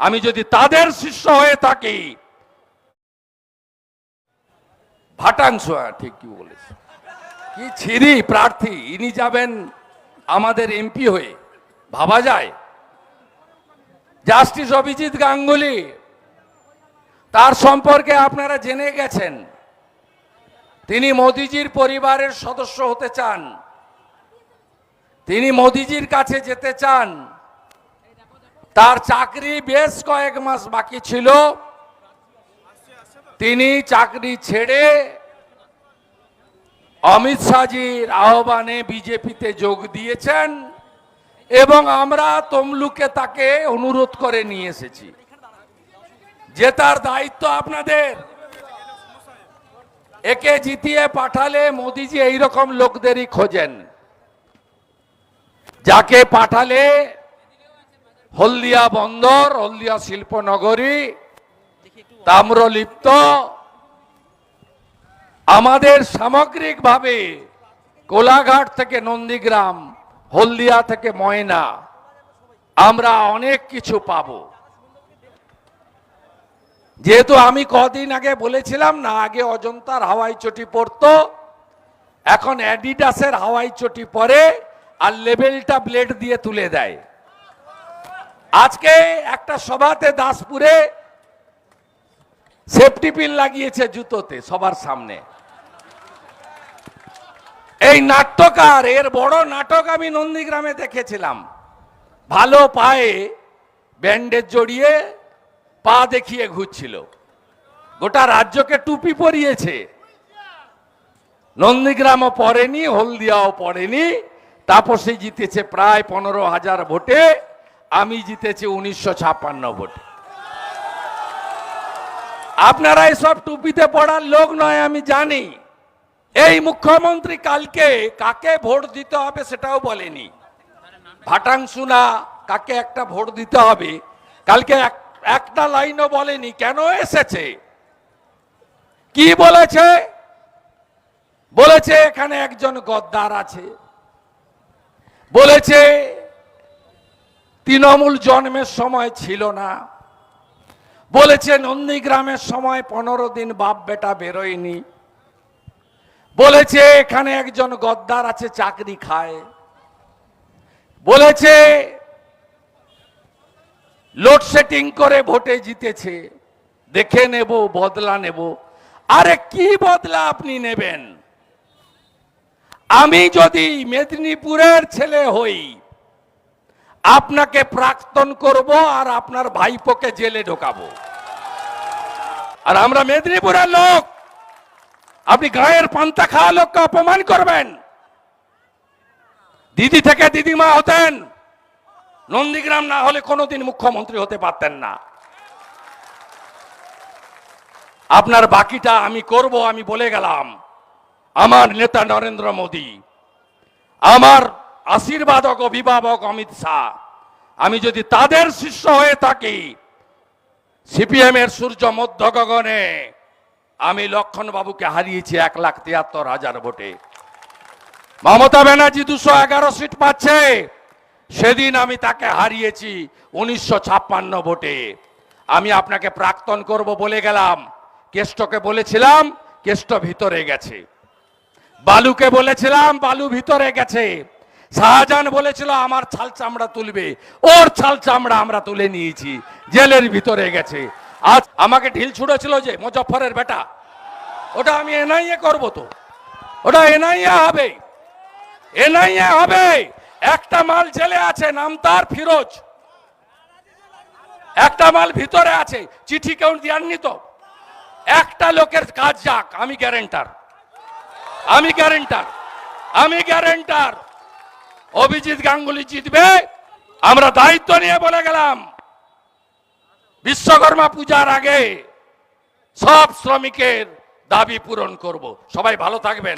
আমি যদি তাদের শিষ্য হয়ে থাকি ভাটাংশ হ্যাঁ, ঠিক কি বলেছে। কি ছিরি প্রার্থী ইনি যাবেন আমাদের এমপি হয়ে ভাবা যায়। জাস্টিস অভিজিৎ গাঙ্গুলি তার সম্পর্কে আপনারা জেনে গেছেন। তিনি মোদিজির পরিবারের সদস্য হতে চান। তিনি মোদিজির কাছে যেতে চান। তার চাকরি বেশ কয়েক মাস বাকি ছিল। তিনি চাকরি ছেড়ে অমিত শাহজির আহ্বানে বিজেপিতে যোগ দিয়েছেন এবং আমরা তমলুকে তাকে অনুরোধ করে নিয়ে এসেছি। যে তার দায়িত্ব আপনাদের। একে জিতিয়ে পাঠালে মোদিজি এইরকম লোকদেরই খোঁজেন। যাকে পাঠালে হলদিয়া বন্দর, হলদিয়া শিল্পনগরী তাম্রলিপ্ত। আমাদের সামগ্রিকভাবে কোলাঘাট থেকে নন্দীগ্রাম, হলদিয়া থেকে ময়না, আমরা অনেক কিছু পাব। যেহেতু আমি কদিন আগে বলেছিলাম না, আগে অজন্তার হাওয়াই চটি পরতো এখন অ্যাডিডাসের হাওয়াই চটি পরে আর লেবেলটা ব্লেড দিয়ে তুলে দেয়। আজকে একটা সভাতে দাসপুরে সেফটি পিন লাগিয়েছে জুতোতে সবার সামনে। এই নাট্যকার, এর বড় নাটক আমি নন্দীগ্রামে দেখেছিলাম। ভালো পায়ে ব্যান্ডেজ জড়িয়ে পা দেখিয়ে ঘুরছিল। গোটা রাজ্যকে টুপি পরিয়েছে। নন্দীগ্রামও পড়েনি, হলদিয়াও পড়েনি। তাপসে জিতেছে প্রায় পনেরো হাজার ভোটে। আমি জিতেছি উনিশশো ছাপ্পান্ন ভোটে। আপনারা এসব টুপিতে পড়ার লোক নয়, আমি জানি। এই মুখ্যমন্ত্রী কালকে কাকে ভোট দিতে হবে সেটাও বলেনি। ভাটাংশু না, কাকে একটা ভোট দিতে হবে, কালকে এক- একটা লাইনও বলেনি। কেন এসেছে? কি বলেছে? বলেছে এখানে একজন গদ্দার আছে। বলেছে তৃণমূল জন্মের সময় ছিল না। বলেছে নন্দীগ্রামের সময় পনেরো দিন বাপ বেটা বেরোয়নি। বলেছে, এখানে একজন গদ্দার আছে, চাকরি খায়। বলেছে, লোডশেডিং করে ভোটে জিতেছে। দেখে নেব, বদলা নেব। আরে, কি বদলা আপনি নেবেন? আমি যদি মেদিনীপুরের ছেলে হই আপনাকে প্রাক্তন করব আর আপনার ভাইপোকে জেলে ঢোকাবো। আর আমরা মেদিনীপুরের লোক, আপনি গায়ের পান্তা খাওয়া লোককে অপমান করবেন। দিদি থেকে দিদিমা হতেন, নন্দীগ্রাম না হলে কোনোদিন মুখ্যমন্ত্রী হতে পারতেন না। আপনার বাকিটা আমি করব, আমি বলে গেলাম। আমার নেতা নরেন্দ্র মোদী, আমার আশীর্বাদক অভিভাবক অমিত শাহ। আমি যদি তাদের শিষ্য হয়ে থাকি সিপিএম এর সূর্য মধ্য গগনে আমি লক্ষণ বাবুকে হারিয়েছি এক লাখ তিয়াত্তর হাজার ভোটে। মমতা ব্যানার্জি দুশো এগারো সিট পাচ্ছে। সেদিন আমি তাকে হারিয়েছি উনিশশো ছাপ্পান্ন ভোটে। আমি আপনাকে প্রাক্তন করব বলে গেলাম। কেষ্টকে বলেছিলাম, কেষ্ট ভিতরে গেছে। বালুকে বলেছিলাম, বালু ভিতরে গেছে। শাহজাহান বলেছিল, আমার ছাল চামড়া তুলবে। ওর ছাল চামড়া আমরা তুলে নিয়েছি। জেলের ভিতরে গেছে। আজ আমাকে ঢিল ছুড়েছিল যে মুজফরের বেটা, ওটা আমি এনআইএ করব তো। ওটা এনআইএ হবে। এনআইএ হবে। একটা মাল জেলে আছে, নাম তার ফিরোজ। একটা মাল ভিতরে আছে, চিঠি কেউ দেননি তো। একটা লোকের কাজ যাক, আমি গ্যারেন্টার। আমি গ্যারেন্টার। আমি গ্যারেন্টার। অভিজিৎ গাঙ্গুলি জিতবে। আমরা দায়িত্ব নিয়ে বলে গেলাম, বিশ্বকর্মা পূজার আগে সব শ্রমিকের দাবি পূরণ করব। সবাই ভালো থাকবেন।